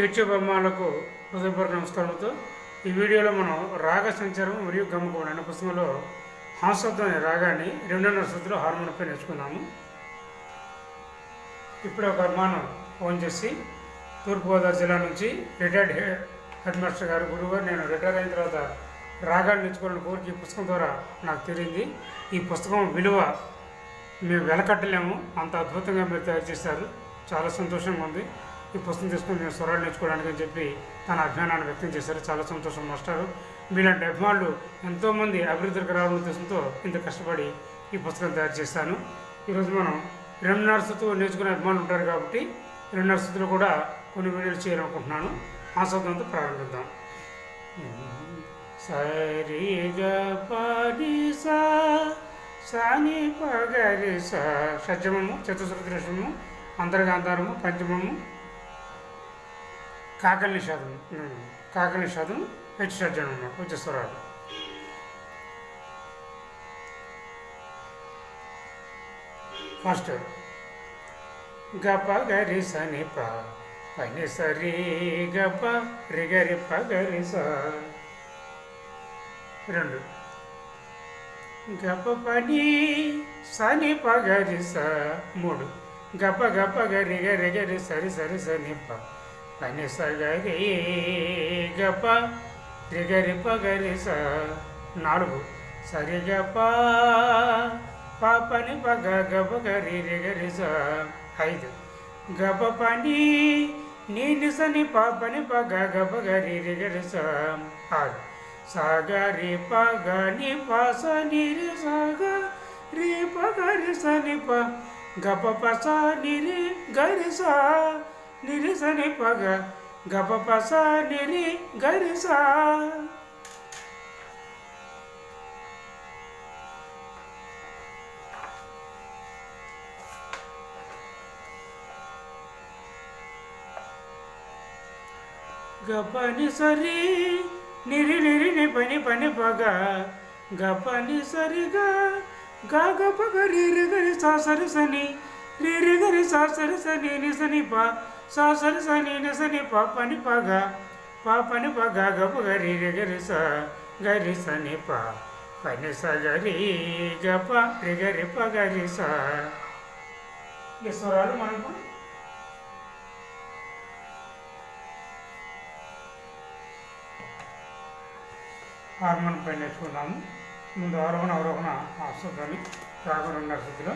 YouTube అమ్మాలకు హృదయపూర్వక నమస్కారంతో ఈ వీడియోలో మనం రాగ సంచారం మరియు గమకం అనే పుస్తకంలో హాంసత్వం అనే రాగాన్ని రెండున్నర శృతిలో హార్మోన్పై నేర్చుకున్నాము. ఇప్పుడు ఒక అభిమానం ఫోన్ చేసి తూర్పుగోదావరి జిల్లా నుంచి రిటైర్డ్ హెడ్ మాస్టర్ గారు గురువు గారు నేను రిటైర్ అయిన తర్వాత రాగాన్ని నేర్చుకోవాలని కోరిక ఈ పుస్తకం ద్వారా నాకు తెలియంది. ఈ పుస్తకం విలువ మేము వెలకట్టలేము అంత అద్భుతంగా మీరు తయారు చేశారు. చాలా సంతోషంగా ఉంది. ఈ పుస్తకం తీసుకుని నేను స్వరాలు నేర్చుకోవడానికి అని చెప్పి తన అభిమానాన్ని వ్యక్తం చేశారు. చాలా సంతోషం మాస్టారు మీలాంటి అభిమానులు ఎంతోమంది అభివృద్ధికి రావడం ఉద్దేశంతో ఇంత కష్టపడి ఈ పుస్తకం తయారు చేశాను. ఈరోజు మనం రెండున్నర స్థుతులు నేర్చుకునే అభిమానులు ఉంటారు కాబట్టి రెండున్నర స్థుతులు కూడా కొన్ని వీడియోలు చేయాలనుకుంటున్నాను. ఆ శబ్దంతో ప్రారంభిద్దాం. సరిగా పది సా సాని పగరి సా. షడ్జమము చతుశ్రుతి అంతర్గాంధారము పంచమము కాకలి నిషాదం కాకలి నిషాదం హెచ్ షడ్జనం ఉచ్చస్వరాలు ఫస్ట్ గప గరి సని ప పని సరి గప రిగరి ప గరి స. రెండు గప పని సని ప గరి స. మూడు గప గప గరి గరి గరి సరి సరి సని ప. తని స గప త్రిగరి పగరి స నాలుగు. సరిగప పాపని పగ గప గరి రిగరి స ఐదు. గప పని నీని సని పాపని పగ గప గరి రిగరి స ఆరు. సాగరి రి పగరి సని ప గప పస నిరి గరి స. గ రి ప గ రి స ని ప గ ప ప స ని రి గ రి స ని రి స ని ప గ గ ప ప స ని రి గ రి స గపని సరి నిరి నిరి ని పని పని పగ గపని సరిగా గా గప గరి రి గరి సా సరి సని రి రి గరి సా సరి సని ని సని ప సా సరి సని ని సని ప పగ పాపని పగ గబు గరి గరి స గరి సని ప పని స గరి గప రి గరి ప గరి స. ఈ స్వరాలు మనకు హార్మోన్ పై నేర్చుకున్నాము ముందు ఆరోహణ అవరోహణ ఆశ్రదాన్ని రాగం ఉన్న స్థితిలో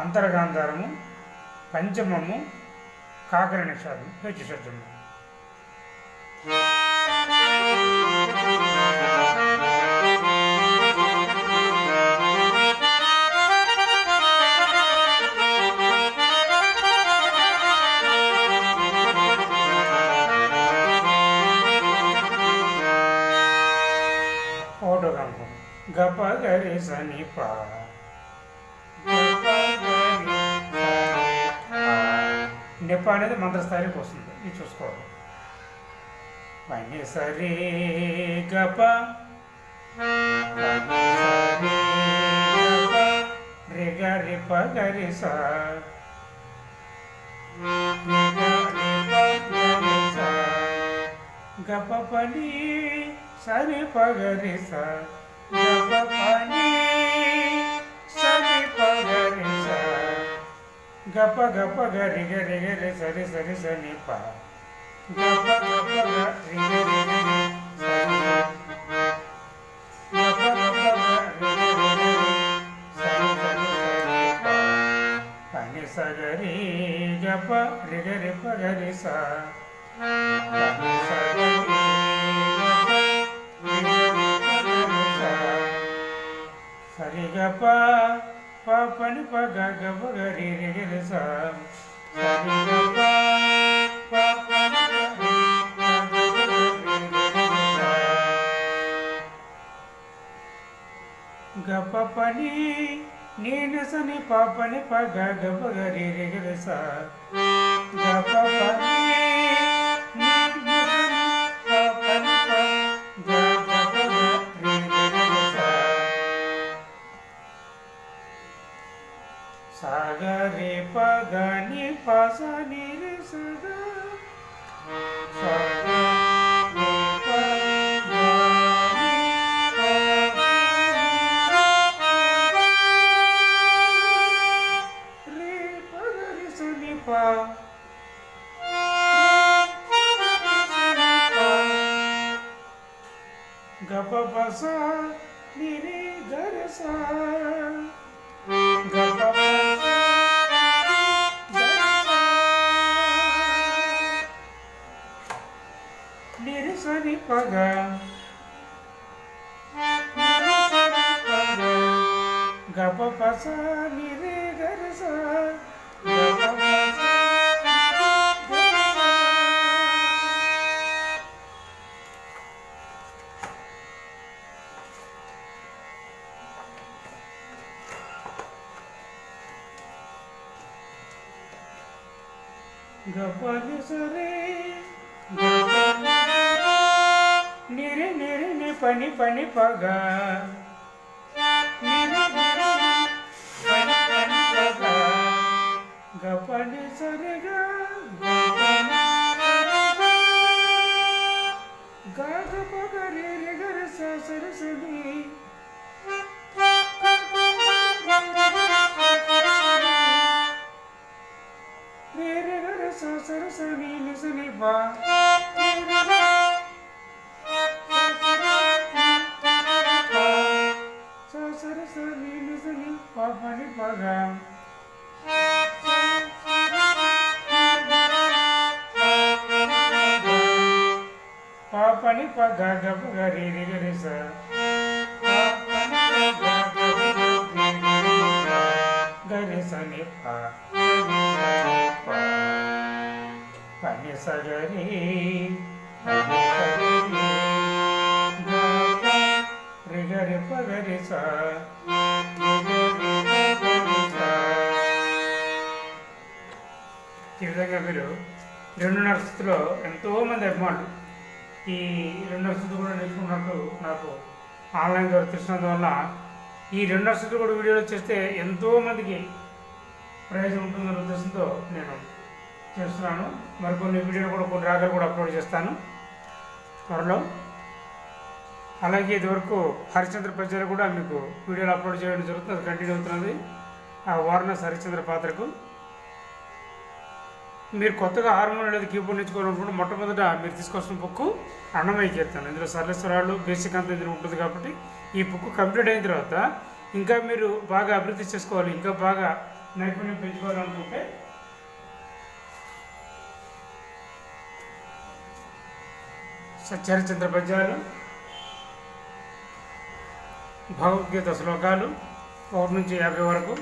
అంతర్గాంధారము పంచమము కాకర నిషాదం హెచ్చు గప గరి సని పా నిప అనేది మంత్రస్థాయికి వస్తుంది. ఇది చూసుకోవాలి. పని సరి గప. పని రిప రి గరి ప ప గప పని సరి పగరి స. గప పని గప గప గరి గరి గరి సరి సరి సని ప గప గప గరి గరి గరి సరి గప గప గరి గరి గరి సరి సరి సని ప పని సగరి గప రి గరి పగరి స సరిగప పని పగ గప గరి రి స సరిగప పని గప పని నేను సని పాపని పగ గప గరి రి స గప పని సగ రి ప గ ని ప స ని నిరసని పగ గప పస నిరే గరస గప పస గపని సరే నిరి నిరి ని పని పని పగ నిరి నిరి ని పని పని పగ గపని సరే గ గగ పగ రి రి గర గ గ ప గ స ప పని స ఈ విధంగా మీరు రెండున్నర స్థితిలో ఎంతోమంది అభిమానులు ఈ రెండో స్థితి కూడా నేర్చుకున్నట్టు నాకు ఆన్లైన్ ద్వారా తెలిసినందువల్ల ఈ రెండో స్థితి కూడా వీడియోలు చేస్తే ఎంతోమందికి ప్రయోజనం ఉంటుందనే ఉద్దేశంతో నేను చేస్తున్నాను. మరికొన్ని వీడియోలు కూడా కొన్ని రాగాలు కూడా అప్లోడ్ చేస్తాను. త్వరలో. అలాగే ఇదివరకు హరిశ్చంద్ర పద్యాలు కూడా మీకు వీడియోలు అప్లోడ్ చేయడం జరుగుతుంది. అది కంటిన్యూ అవుతున్నది. ఆ వారణాసి హరిశ్చంద్ర పాత్రకు. మీరు కొత్తగా హార్మోన్ అనేది కీబోర్డ్ నేర్చుకోవాలనుకుంటే మొట్టమొదట మీరు తీసుకొస్తున్న బుక్ అన్నమయ్య కీర్తన. ఇందులో సరళస్వరాలు బేసిక్ అంతా ఇందులో ఉంటుంది కాబట్టి ఈ బుక్ కంప్లీట్ అయిన తర్వాత ఇంకా మీరు బాగా అభివృద్ధి చేసుకోవాలి ఇంకా బాగా నైపుణ్యం పెంచుకోవాలనుకుంటే సత్యహరిచంద్ర పద్యాలు భగవద్గీత శ్లోకాలు ఒకటి నుంచి యాభై వరకు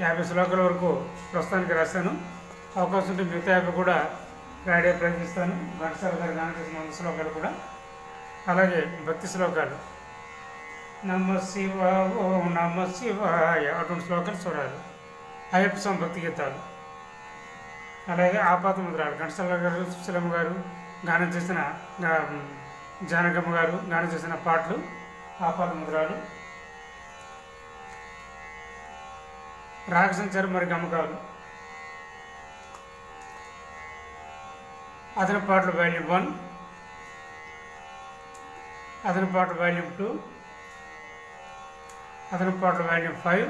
యాభై శ్లోకాల వరకు ప్రస్తుతానికి రాశాను. అవకాశం ఉంటే మిగతా యాభై కూడా రాయడే ప్రయత్నిస్తాను. ఘంటసాల గారి గానం చేసిన శ్లోకాలు కూడా. అలాగే భక్తి శ్లోకాలు. నమ శివ ఓ నమ శివాయ అటువంటి శ్లోకాలు చూడాలి. అయ్యప్ప స్వామి భక్తి గీతాలు. అలాగే ఆపాత ముద్రాలు ఘంటసాల గారు సుశీలమ్మ గారు గానం చేసిన జానకమ్మ గారు గానం చేసిన పాటలు ఆపాత ముద్రాలు రాగసంచారం మరి గమకాలు. అతని పాటలు వాల్యూమ్ వన్ అతని పాటలు వాల్యూమ్ టూ అతని పాటలు వాల్యూమ్ ఫైవ్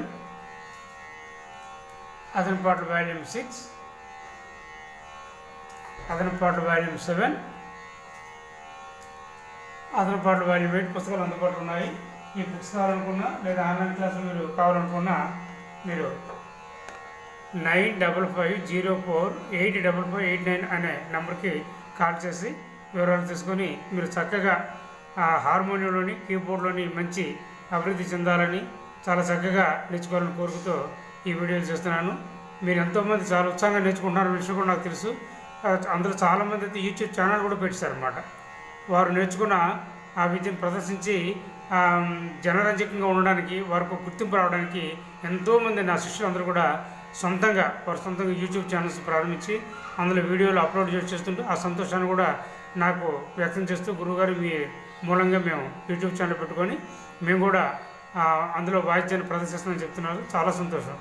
అతని పాటలు వాల్యూమ్ సిక్స్ అతని పాటలు వాల్యూమ్ సెవెన్ అతని పాటలు వాల్యూమ్ ఎయిట్ పుస్తకాలు అందుబాటులో ఉన్నాయి. ఈ పుస్తకాలు అనుకున్నా లేదా ఆన్లైన్ క్లాసులు మీరు కావాలనుకున్నా మీరు nine double five zero four eight double five eight nine అనే నెంబర్కి కాల్ చేసి వివరాలు తీసుకొని మీరు చక్కగా ఆ హార్మోనియంలోని కీబోర్డ్లోని మంచి అభివృద్ధి చెందాలని చాలా చక్కగా నేర్చుకోవాలని కోరుకుతూ ఈ వీడియోలు చేస్తున్నాను. మీరు ఎంతోమంది చాలా ఉత్సాహంగా నేర్చుకుంటున్నారు విషయం కూడా నాకు తెలుసు. అందులో చాలామంది అయితే యూట్యూబ్ ఛానల్ కూడా పెట్టారన్నమాట. వారు నేర్చుకున్న ఆ విద్యను ప్రదర్శించి జనరంజకంగా ఉండడానికి వారికి గుర్తింపు రావడానికి ఎంతోమంది నా శిష్యులందరూ కూడా సొంతంగా వారు సొంతంగా యూట్యూబ్ ఛానల్స్ ప్రారంభించి అందులో వీడియోలు అప్లోడ్ చేసి చేస్తుంటే ఆ సంతోషాన్ని కూడా నాకు వ్యక్తం చేస్తూ గురువుగారు మీ మూలంగా మేము యూట్యూబ్ ఛానల్ పెట్టుకొని మేము కూడా అందులో వాయిద్యాన్ని ప్రదర్శిస్తామని చెప్తున్నారు. చాలా సంతోషం.